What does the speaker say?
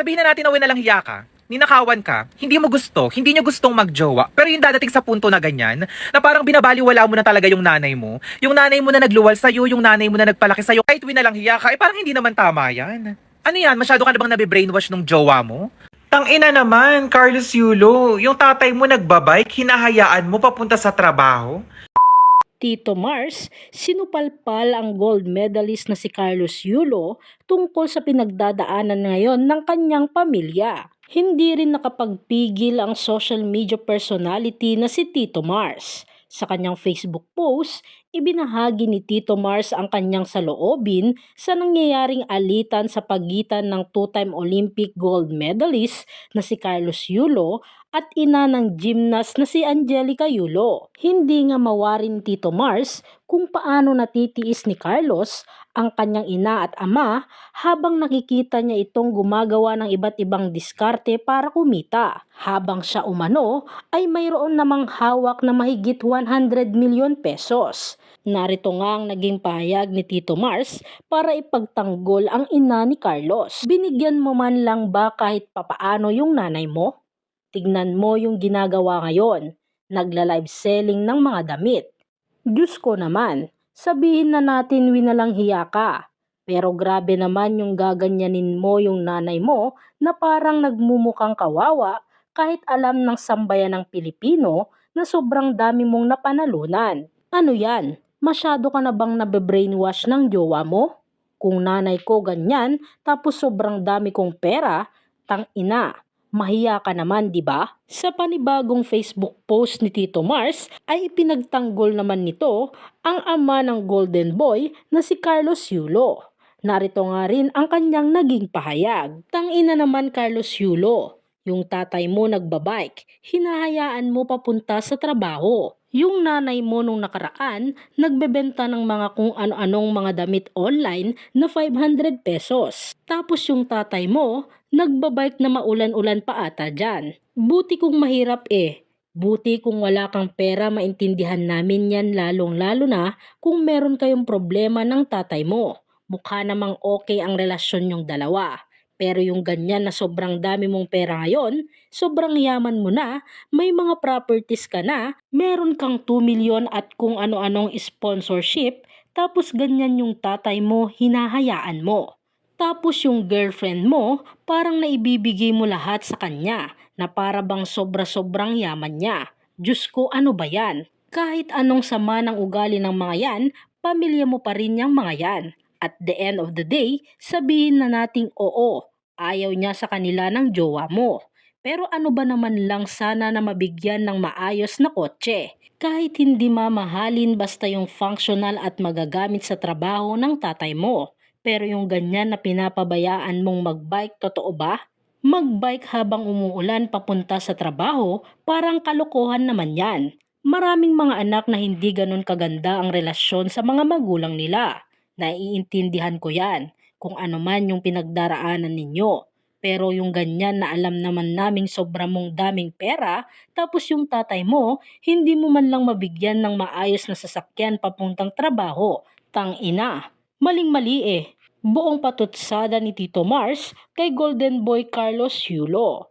Sabihin na natin na wala lang hiya ka, ninakawan ka, hindi mo gusto, hindi nyo gustong magjowa, pero yung dadating sa punto na ganyan, na parang binabaliwala mo na talaga yung nanay mo, yung nanay mo na nagluwal sa'yo, yung nanay mo na nagpalaki sa'yo, kahit winalang hiya ka, eh parang hindi naman tama yan. Ano yan, masyado ka na bang nabibrainwash nung jowa mo? Tangina naman, Carlos Yulo, yung tatay mo nagbabike, hinahayaan mo papunta sa trabaho? Tito Mars, sinupalpal ang gold medalist na si Carlos Yulo tungkol sa pinagdadaanan ngayon ng kanyang pamilya. Hindi rin nakapagpigil ang social media personality na si Tito Mars. Sa kanyang Facebook post, ibinahagi ni Tito Mars ang kanyang saloobin sa nangyayaring alitan sa pagitan ng two-time Olympic gold medalist na si Carlos Yulo at ina ng gymnast na si Angelica Yulo. Hindi nga mawarin Tito Mars kung paano natitiis ni Carlos ang kanyang ina at ama habang nakikita niya itong gumagawa ng iba't ibang diskarte para kumita. Habang siya umano ay mayroon namang hawak na mahigit 100 milyon pesos. Narito nga ang naging pahayag ni Tito Mars para ipagtanggol ang ina ni Carlos. Binigyan mo man lang ba kahit papaano yung nanay mo? Tignan mo yung ginagawa ngayon. Nagla-live selling ng mga damit. Diyos ko naman, sabihin na natin winalang hiya ka. Pero grabe naman yung gaganyanin mo yung nanay mo na parang nagmumukhang kawawa kahit alam ng sambayan ng Pilipino na sobrang dami mong napanalunan. Ano yan? Masyado ka na bang nabe-brainwash ng jowa mo? Kung nanay ko ganyan, tapos sobrang dami kong pera, tang ina, mahiya ka naman, di ba? Sa panibagong Facebook post ni Tito Mars ay ipinagtanggol naman nito ang ama ng Golden Boy na si Carlos Yulo. Narito nga rin ang kanyang naging pahayag. Tangina naman Carlos Yulo, yung tatay mo nagbabike, hinahayaan mo papunta sa trabaho. Yung nanay mo nung nakaraan, nagbebenta ng mga kung ano-anong mga damit online na 500 pesos. Tapos yung tatay mo, nagbabike na maulan-ulan pa ata dyan. Buti kung mahirap eh. Buti kung wala kang pera maintindihan namin yan lalong-lalo na kung meron kayong problema ng tatay mo. Mukha namang okay ang relasyon yung dalawa. Pero yung ganyan na sobrang dami mong pera ngayon, sobrang yaman mo na, may mga properties ka na, meron kang 2 milyon at kung ano-anong sponsorship, tapos ganyan yung tatay mo, hinahayaan mo. Tapos yung girlfriend mo, parang naibibigay mo lahat sa kanya, na para bang sobra-sobrang yaman niya. Diyos ko, ano ba yan? Kahit anong sama ng ugali ng mga yan, pamilya mo pa rin yung mga yan. At the end of the day, sabihin na nating oo, ayaw niya sa kanila ng jowa mo. Pero ano ba naman lang sana na mabigyan ng maayos na kotse? Kahit hindi mamahalin basta yung functional at magagamit sa trabaho ng tatay mo. Pero yung ganyan na pinapabayaan mong magbike, totoo ba? Magbike habang umuulan papunta sa trabaho, parang kalokohan naman yan. Maraming mga anak na hindi ganun kaganda ang relasyon sa mga magulang nila. Naiintindihan ko yan kung ano man yung pinagdaraanan ninyo. Pero yung ganyan na alam naman naming sobra mong daming pera, tapos yung tatay mo, hindi mo man lang mabigyan ng maayos na sasakyan papuntang trabaho. Tang ina, maling-mali eh. Buong patutsada ni Tito Mars kay Golden Boy Carlos Yulo.